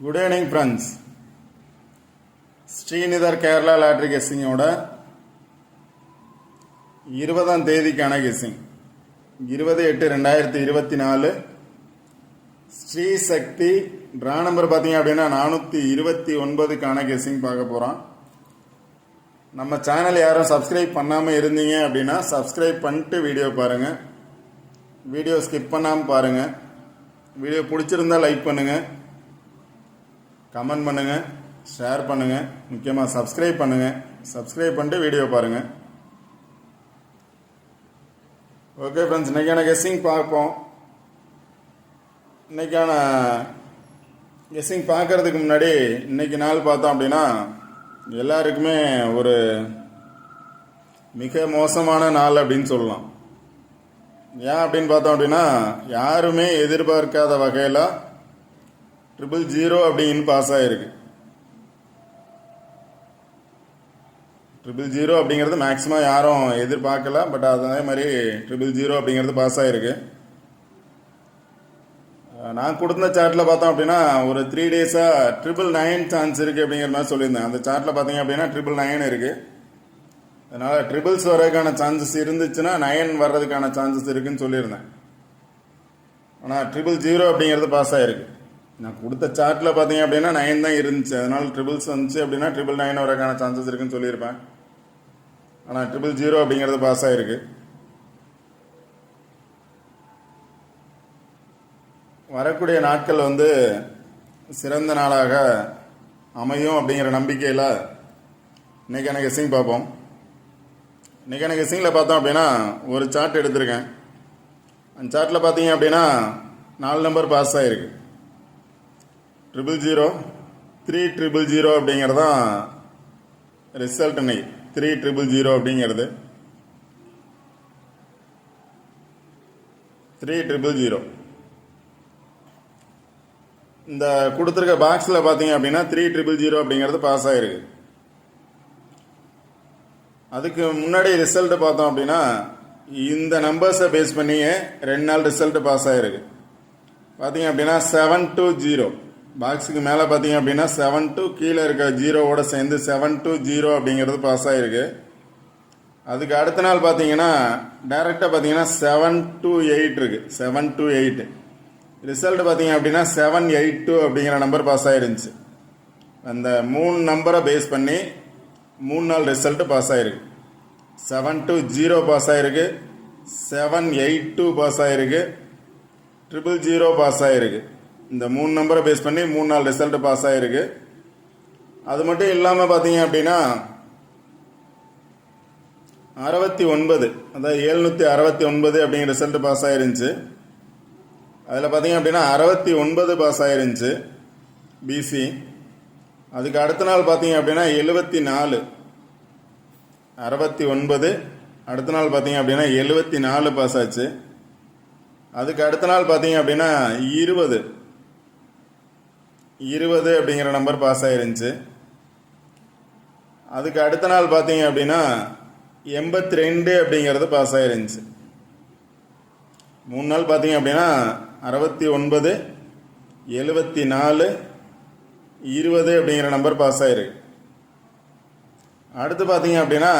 Good evening friends Sreenidhar Kerala lottery கெஸ்ஸிங்கோட இருபதாம் தேதிக்கான guessing. இருபது எட்டு ரெண்டாயிரத்தி இருபத்தி நாலு. ஸ்ரீ சக்தி ட்ரா நம்பர் பார்த்தீங்க அப்படின்னா நானூற்றி இருபத்தி ஒன்பதுக்கான கெஸ்ஸிங் பார்க்க போகிறோம் நம்ம சேனல் யாரும் சப்ஸ்கிரைப் பண்ணாமல் இருந்தீங்க அப்படின்னா சப்ஸ்கிரைப் பண்ணிட்டு வீடியோ பாருங்கள் வீடியோ ஸ்கிப் பண்ணாமல் பாருங்கள் வீடியோ பிடிச்சிருந்தா லைக் பண்ணுங்கள் கமெண்ட் பண்ணுங்கள் ஷேர் பண்ணுங்கள் முக்கியமாக சப்ஸ்கிரைப் பண்ணுங்கள் சப்ஸ்கிரைப் பண்ணிட்டு வீடியோ பாருங்கள் ஓகே ஃப்ரெண்ட்ஸ் இன்றைக்கான கெஸ்ஸிங் பார்ப்போம். இன்றைக்கான கெஸ்ஸிங் பார்க்கறதுக்கு முன்னாடி இன்னைக்கு நாள் பார்த்தோம் அப்படின்னா எல்லாருக்குமே ஒரு மிக மோசமான நாள் அப்படின்னு சொல்லலாம். ஏன் அப்படின்னு பார்த்தோம் அப்படின்னா யாருமே எதிர்பார்க்காத வகையில் ட்ரிபிள் ஜீரோ அப்படின்னு பாஸ் ஆகிருக்கு ட்ரிபிள் ஜீரோ அப்படிங்கிறது மேக்ஸிமம் யாரும் எதிர்பார்க்கல பட் அதே மாதிரி ட்ரிபிள் ஜீரோ அப்படிங்கிறது பாஸ் ஆகிருக்கு நான் கொடுத்த சார்ட்டில் பார்த்தோம் அப்படின்னா ஒரு த்ரீ டேஸாக ட்ரிபிள் நைன் சான்ஸ் இருக்குது அப்படிங்கிற மாதிரி சொல்லியிருந்தேன். அந்த சார்ட்டில் பார்த்தீங்க அப்படின்னா ட்ரிபிள் நைன் இருக்குது அதனால் ட்ரிபிள்ஸ் வர்றதுக்கான சான்சஸ் இருந்துச்சுன்னா நைன் வர்றதுக்கான சான்சஸ் இருக்குன்னு சொல்லியிருந்தேன். ஆனால் ட்ரிபிள் ஜீரோ அப்படிங்கிறது பாஸ் ஆகிருக்கு நான் கொடுத்த சார்ட்டில் பார்த்தீங்க அப்படின்னா நைன் தான் இருந்துச்சு. அதனால் ட்ரிபிள்ஸ் வந்துச்சு அப்படின்னா ட்ரிபிள் நைன் வரக்கான சான்சஸ் இருக்குன்னு சொல்லியிருப்பேன். ஆனால் ட்ரிபிள் ஜீரோ அப்படிங்கிறது பாஸ் ஆகிருக்கு வரக்கூடிய நாட்கள் வந்து சிறந்த நாளாக அமையும் அப்படிங்கிற நம்பிக்கையில் இன்னைக்கே எனக்கு சிங் பார்ப்போம். இன்றைக்கி எனக்கு சிங்கில் பார்த்தோம் அப்படின்னா ஒரு சார்ட் எடுத்திருக்கேன். அந்த சார்ட்டில் பார்த்தீங்க அப்படின்னா நாலு நம்பர் பாஸ் ஆகிருக்கு triple zero three triple zero அப்படிங்கிறது தான் ரிசல்ட் இன்னைக்கு த்ரீ ட்ரிபிள் ஜீரோ அப்படிங்கிறது. த்ரீ ட்ரிபிள் ஜீரோ இந்த கொடுத்துருக்க பாக்ஸில் பார்த்தீங்க அப்படின்னா த்ரீ ட்ரிபிள் ஜீரோ அப்படிங்கிறது பாஸ் ஆகிருக்கு அதுக்கு முன்னாடி ரிசல்ட் பார்த்தோம் அப்படின்னா இந்த நம்பர்ஸை பேஸ் பண்ணியே ரெண்டு நாள் ரிசல்ட் பாஸ் ஆகிருக்கு பார்த்தீங்க அப்படின்னா செவன் டூ ஜீரோ பாக்ஸுக்கு மேலே பார்த்தீங்க அப்படின்னா செவன் டு கீழே இருக்க ஜீரோவோட சேர்ந்து செவன் டு ஜீரோ அப்படிங்கிறது பாஸ் ஆகிருக்கு அதுக்கு அடுத்த நாள் பார்த்தீங்கன்னா டைரெக்டாக பார்த்தீங்கன்னா செவன் டு எயிட் இருக்குது செவன் டு எயிட் ரிசல்ட் பார்த்தீங்க அப்படின்னா செவன் எயிட் டூ அப்படிங்கிற நம்பர் பாஸ் ஆகிருந்துச்சு அந்த மூணு நம்பரை பேஸ் பண்ணி மூணு நாள் ரிசல்ட்டு பாஸ் ஆகிருக்கு செவன் டூ ஜீரோ பாஸ் ஆகிருக்கு செவன் எயிட் டூ பாஸ் ஆகிருக்கு ட்ரிபிள் ஜீரோ பாஸ் ஆகிருக்கு இந்த மூணு நம்பரை பேஸ் பண்ணி மூணு நாள் ரிசல்ட் பாஸ் ஆயிருக்கு. அது மட்டும் இல்லாமல் பார்த்தீங்க அப்படின்னா அறுபத்தி ஒன்பது அதாவது எழுநூற்றி அறுபத்தி ஒன்பது அப்படிங்கிற ரிசல்ட் பாஸ் ஆயிருந்துச்சு. அதில் பார்த்தீங்க அப்படின்னா அறுபத்தி ஒன்பது பாஸ் ஆயிருந்துச்சு பிசி அதுக்கு அடுத்த நாள் பார்த்தீங்க அப்படின்னா எழுபத்தி நாலு அறுபத்தி ஒன்பது. அடுத்த நாள் பார்த்தீங்க அப்படின்னா எழுபத்தி நாலு பாஸ் ஆச்சு. அதுக்கு அடுத்த நாள் பார்த்தீங்க அப்படின்னா இருபது இருபது அப்படிங்கிற நம்பர் பாஸ் ஆகிருந்துச்சு அதுக்கு அடுத்த நாள் பார்த்தீங்க அப்படின்னா எண்பத்தி ரெண்டு அப்படிங்கிறது பாஸ் ஆகிருந்துச்சு மூணு நாள் பார்த்தீங்க அப்படின்னா அறுபத்தி ஒன்பது எழுபத்தி நாலு இருபது அப்படிங்கிற நம்பர் பாஸ் ஆயிருக்கு அடுத்து பார்த்தீங்க அப்படின்னா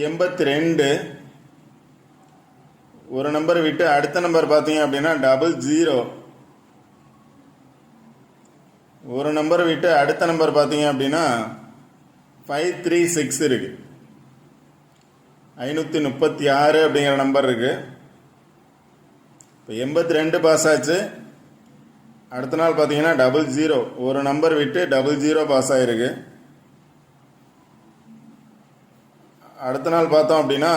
எண்பத்தி ரெண்டு ஒரு நம்பர் விட்டு அடுத்த நம்பர் பார்த்தீங்க அப்படின்னா டபுள் ஜீரோ ஒரு நம்பர் விட்டு அடுத்த நம்பர் பார்த்தீங்க அப்படின்னா ஃபைவ் த்ரீ சிக்ஸ் இருக்கு. ஐநூற்றி முப்பத்தி ஆறு அப்படிங்கிற நம்பர் இருக்கு. இப்போ எண்பத்தி ரெண்டு பாஸ் ஆச்சு. அடுத்த நாள் பார்த்தீங்கன்னா டபுள் ஜீரோ ஒரு நம்பர் விட்டு டபுள் ஜீரோ பாஸ் ஆகிருக்கு அடுத்த நாள் பார்த்தோம் அப்படின்னா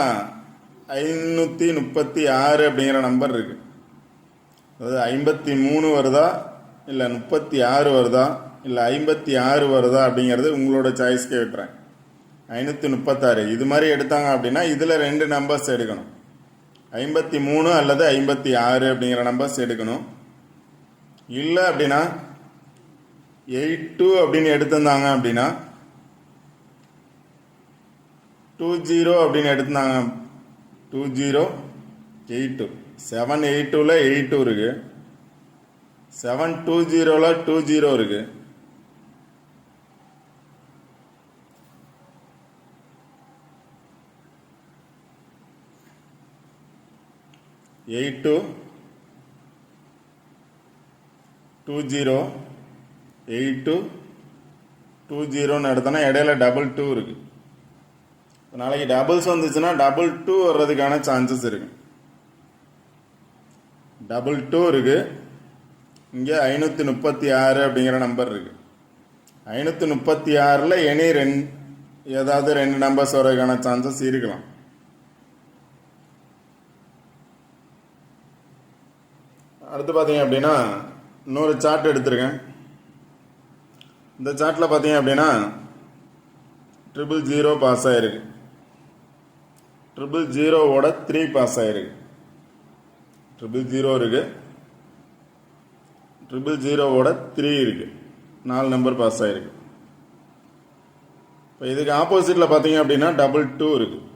ஐநூற்றி முப்பத்தி ஆறு அப்படிங்கிற நம்பர் இருக்கு. அதாவது ஐம்பத்தி மூணு வருதா? இல்லை முப்பத்தி ஆறு வருதா? இல்லை ஐம்பத்தி ஆறு வருதா அப்படிங்கிறது உங்களோட சாய்ஸ்க்கே விட்டுறேன். ஐநூற்றி முப்பத்தாறு. இது மாதிரி எடுத்தாங்க அப்படின்னா இதில் ரெண்டு நம்பர்ஸ் எடுக்கணும். ஐம்பத்தி மூணு அல்லது ஐம்பத்தி ஆறு அப்படிங்கிற நம்பர்ஸ் எடுக்கணும். இல்லை அப்படின்னா எயிட் டூ அப்படின்னு எடுத்திருந்தாங்க அப்படின்னா டூ ஜீரோ அப்படின்னு எடுத்திருந்தாங்க two zero eight two seven eight டூவில் எயிட் டூ இருக்குது செவன் டூ ஜீரோவில் டூ ஜீரோ இருக்கு. Eight two two zero eight two two ஜீரோன்னு எடுத்தோன்னா இடையில டபுள் டூ இருக்கு. நாளைக்கு டபுள்ஸ் வந்துச்சுன்னா டபுள் டூ வர்றதுக்கான சான்சஸ் இருக்கு. டபுள் டூ இருக்குது இங்கே ஐநூற்றி முப்பத்தி ஆறு அப்படிங்கிற நம்பர் இருக்குது ஐநூற்றி முப்பத்தி ஆறில் எனி ரெண்டு ஏதாவது ரெண்டு நம்பர்ஸ் வரதுக்கான சான்சஸ் இருக்கலாம். அடுத்து பார்த்தீங்க அப்படின்னா இன்னொரு சார்ட் எடுத்திருக்கேன். இந்த சார்ட்டில் பார்த்தீங்க அப்படின்னா ட்ரிபிள் ஜீரோ பாஸ் ஆகிருக்கு ட்ரிபிள் ஜீரோவோட த்ரீ பாஸ் ஆகிருக்கு ட்ரிபிள் ஜீரோ இருக்குது ட்ரிபிள் ஜீரோவோட த்ரீ இருக்குது நாலு நம்பர் பாஸ் ஆகிருக்கு இப்போ இதுக்கு ஆப்போசிட்டில் பார்த்தீங்க அப்படின்னா டபுள் டூ இருக்குது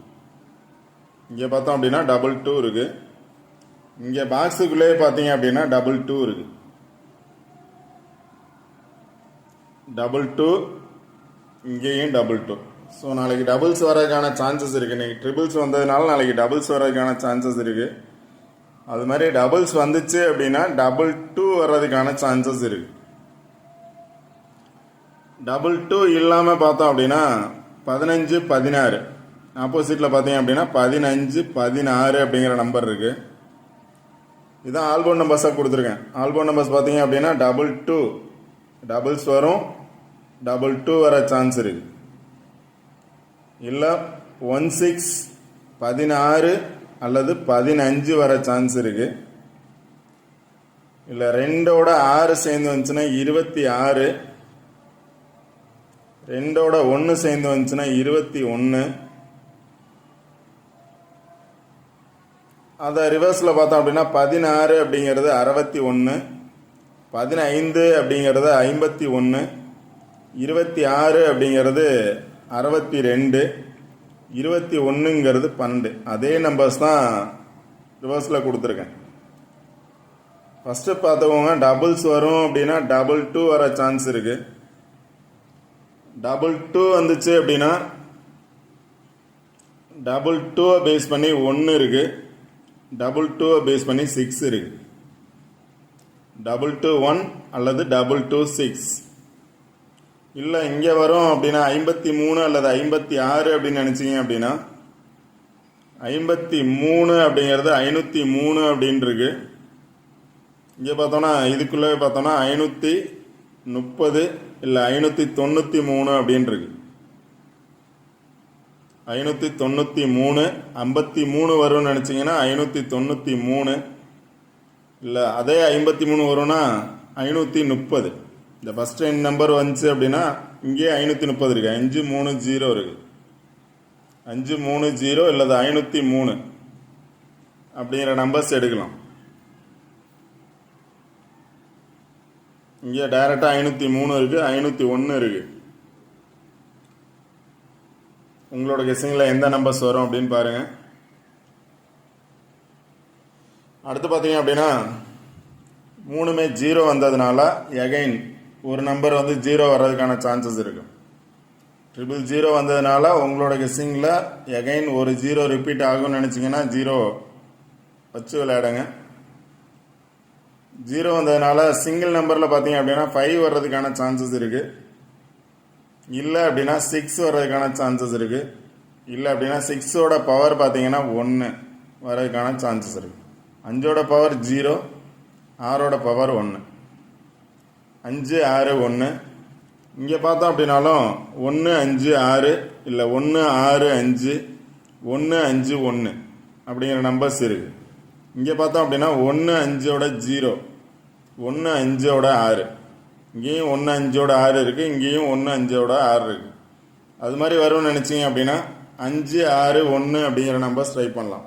இங்கே பார்த்தோம் அப்படின்னா டபுள் டூ இருக்குது இங்கே பாக்ஸுக்குள்ளேயே பார்த்தீங்க அப்படின்னா டபுள் டூ இருக்குது டபுள் டூ இங்கேயும் டபுள் டூ ஸோ நாளைக்கு டபுள்ஸ் வரதுக்கான சான்சஸ் இருக்குது நீங்கள் ட்ரிபிள்ஸ் வந்ததுனால நாளைக்கு டபுள்ஸ் வரதுக்கான சான்சஸ் இருக்குது அது மாதிரி டபுள்ஸ் வந்துச்சு அப்படின்னா டபுள் டூ வர்றதுக்கான சான்சஸ் இருக்குது டபுள் டூ இல்லாமல் பார்த்தோம் அப்படின்னா பதினஞ்சு பதினாறு. ஆப்போசிட்டில் பார்த்தீங்க அப்படின்னா பதினஞ்சு பதினாறு அப்படிங்கிற நம்பர் இருக்குது இதான் ஆல்பம் நம்பர்ஸாக கொடுத்துருக்கேன். ஆல்பம் நம்பர்ஸ் பார்த்தீங்க அப்படின்னா டபுள் டூ டபுள்ஸ் வரும். டபுள் டூ வர சான்ஸ் இருக்குது இல்லை ஒன் சிக்ஸ் பதினாறு அல்லது பதினஞ்சு வர சான்ஸ் இருக்கு. இல்லை ரெண்டோட ஆறு சேர்ந்து வந்துச்சுன்னா இருபத்தி ஆறு. ரெண்டோட ஒன்று சேர்ந்து வந்துச்சுன்னா இருபத்தி ஒன்று அதை ரிவர்ஸில் பார்த்தோம் அப்படின்னா பதினாறு அப்படிங்கிறது அறுபத்தி ஒன்று பதினைந்து அப்படிங்கிறது ஐம்பத்தி ஒன்று இருபத்தி ஆறு அப்படிங்கிறது அறுபத்தி ரெண்டு. இருபத்தி ஒன்றுங்கிறது பன்னெண்டு. அதே நம்பர்ஸ் தான் ரிவர்ஸில் கொடுத்துருக்கேன். ஃபஸ்ட்டு பார்த்தவங்க டபுள்ஸ் வரும் அப்படின்னா டபுள் டூ வர சான்ஸ் இருக்குது டபுள் டூ வந்துச்சு அப்படின்னா டபுள் டூவை பேஸ் பண்ணி ஒன்று இருக்குது டபுள் டூவை பேஸ் பண்ணி சிக்ஸ் இருக்குது டபுள் டூ ஒன் அல்லது டபுள் டூ சிக்ஸ் இல்லை இங்கே வரும் அப்படின்னா ஐம்பத்தி மூணு அல்லது ஐம்பத்தி ஆறு அப்படின்னு நினச்சிங்க அப்படின்னா ஐம்பத்தி மூணு அப்படிங்கிறது ஐநூற்றி மூணு அப்படின்ருக்கு. இங்கே பார்த்தோன்னா இதுக்குள்ளே பார்த்தோன்னா ஐநூற்றி முப்பது இல்லை ஐநூற்றி தொண்ணூற்றி மூணு அப்படின்ருக்கு. ஐநூற்றி தொண்ணூற்றி மூணு ஐம்பத்தி மூணு வரும்னு நினச்சிங்கன்னா ஐநூற்றி தொண்ணூற்றி மூணு இல்லை அதே ஐம்பத்தி மூணு வரும்னா ஐநூற்றி முப்பது. இந்த ஃபஸ்ட் ரெண்டு நம்பர் வந்துச்சு அப்படின்னா இங்கேயே ஐநூற்றி முப்பது இருக்குது அஞ்சு மூணு ஜீரோ இருக்குது அஞ்சு மூணு ஜீரோ இல்லது ஐநூற்றி மூணு. அப்படிங்கிற நம்பர்ஸ் எடுக்கலாம். இங்கே டைரெக்டாக ஐநூற்றி மூணு இருக்குது ஐநூற்றி ஒன்று இருக்குது உங்களோட கெஸ்ஸிங்கில் எந்த நம்பர்ஸ் வரும் அப்படின்னு பாருங்கள் அடுத்து பார்த்தீங்க அப்படின்னா மூணுமே ஜீரோ வந்ததுனால எகைன் ஒரு நம்பர் வந்து ஜீரோ வர்றதுக்கான சான்சஸ் இருக்குது ட்ரிபிள் ஜீரோ வந்ததுனால உங்களோட கெஸ்ஸிங்கில் எகைன் ஒரு ஜீரோ ரிப்பீட் ஆகும்னு நினச்சிங்கன்னா ஜீரோ வச்சு விளையாடுங்க. ஜீரோ வந்ததுனால சிங்கிள் நம்பரில் பார்த்தீங்க அப்படின்னா ஃபைவ் வர்றதுக்கான சான்சஸ் இருக்குது இல்லை அப்படின்னா சிக்ஸ் வர்றதுக்கான சான்சஸ் இருக்குது இல்லை அப்படின்னா சிக்ஸோட பவர் பார்த்தீங்கன்னா ஒன்று வர்றதுக்கான சான்சஸ் இருக்குது அஞ்சோட பவர் ஜீரோ ஆறோட பவர் ஒன்று அஞ்சு ஆறு ஒன்று இங்கே பார்த்தோம் அப்படின்னாலும் ஒன்று அஞ்சு ஆறு இல்லை ஒன்று ஆறு அஞ்சு ஒன்று அஞ்சு ஒன்று அப்படிங்கிற நம்பர்ஸ் இருக்குது இங்கே பார்த்தோம் அப்படின்னா ஒன்று அஞ்சோட ஜீரோ ஒன்று அஞ்சோட ஆறு. இங்கேயும் ஒன்று அஞ்சோட ஆறு இருக்குது இங்கேயும் ஒன்று அஞ்சோட ஆறு இருக்குது அது மாதிரி வரும்னு நினச்சிங்க அப்படின்னா அஞ்சு ஆறு ஒன்று அப்படிங்கிற நம்பர்ஸ் ட்ரை பண்ணலாம்.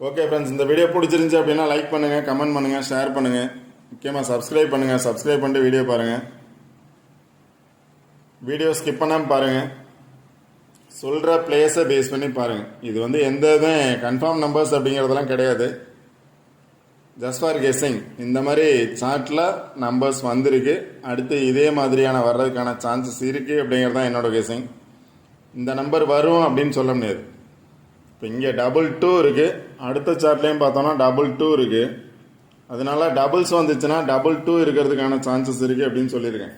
ஓகே ஃப்ரெண்ட்ஸ் இந்த வீடியோ பிடிச்சிருந்துச்சி அப்படின்னா லைக் பண்ணுங்கள் கமெண்ட் பண்ணுங்கள் ஷேர் பண்ணுங்கள் முக்கியமாக சப்ஸ்கிரைப் பண்ணுங்கள் சப்ஸ்கிரைப் பண்ணிட்டு வீடியோ பாருங்கள் வீடியோ ஸ்கிப் பண்ணாமல் பாருங்கள் சொல்கிற பிளேஸை பேஸ் பண்ணி பாருங்கள் இது வந்து எந்த இதுவும் கன்ஃபார்ம் நம்பர்ஸ் அப்படிங்கிறதெல்லாம் கிடையாது. ஜஸ்ட் ஃபார் கெஸ்ஸிங் இந்த மாதிரி சார்ட்டில் நம்பர்ஸ் வந்திருக்கு. அடுத்து இதே மாதிரியான வர்றதுக்கான சான்சஸ் இருக்குது அப்படிங்கிறது தான் என்னோட கெஸ்ஸிங் இந்த நம்பர் வரும் அப்படின்னு சொல்ல முடியாது. இப்போ இங்கே டபுள் டூ இருக்குது அடுத்த சார்ட்லேயும் பார்த்தோன்னா டபுள் டூ இருக்குது அதனால டபுள்ஸ் வந்துச்சுன்னா டபுள் டூ இருக்கிறதுக்கான சான்சஸ் இருக்குது அப்படின்னு சொல்லியிருக்கேன்.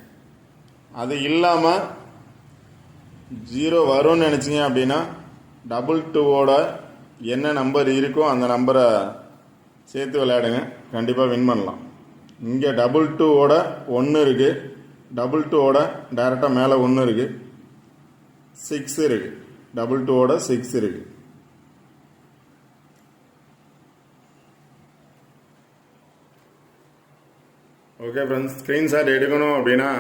அது இல்லாமல் ஜீரோ வரும்னு நினச்சிங்க அப்படின்னா டபுள் டூவோட என்ன நம்பர் இருக்கோ அந்த நம்பரை சேர்த்து விளையாடுங்க. கண்டிப்பாக வின் பண்ணலாம். இங்கே டபுள் டூவோட ஒன்று இருக்குது டபுள் டூவோட டைரெக்டாக மேலே ஒன்று இருக்குது சிக்ஸ் இருக்குது டபுள் டூவோட சிக்ஸ் இருக்குது ஓகே ஃப்ரெண்ட்ஸ் ஸ்க்ரீன்ஷாட் எடுக்கணும் அப்படின்னா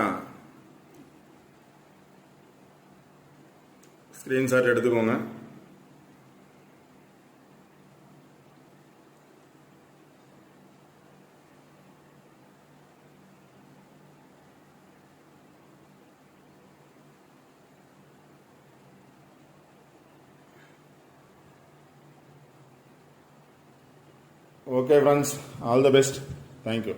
ஸ்க்ரீன்ஷாட் எடுத்துக்கோங்க. Okay friends all the best thank you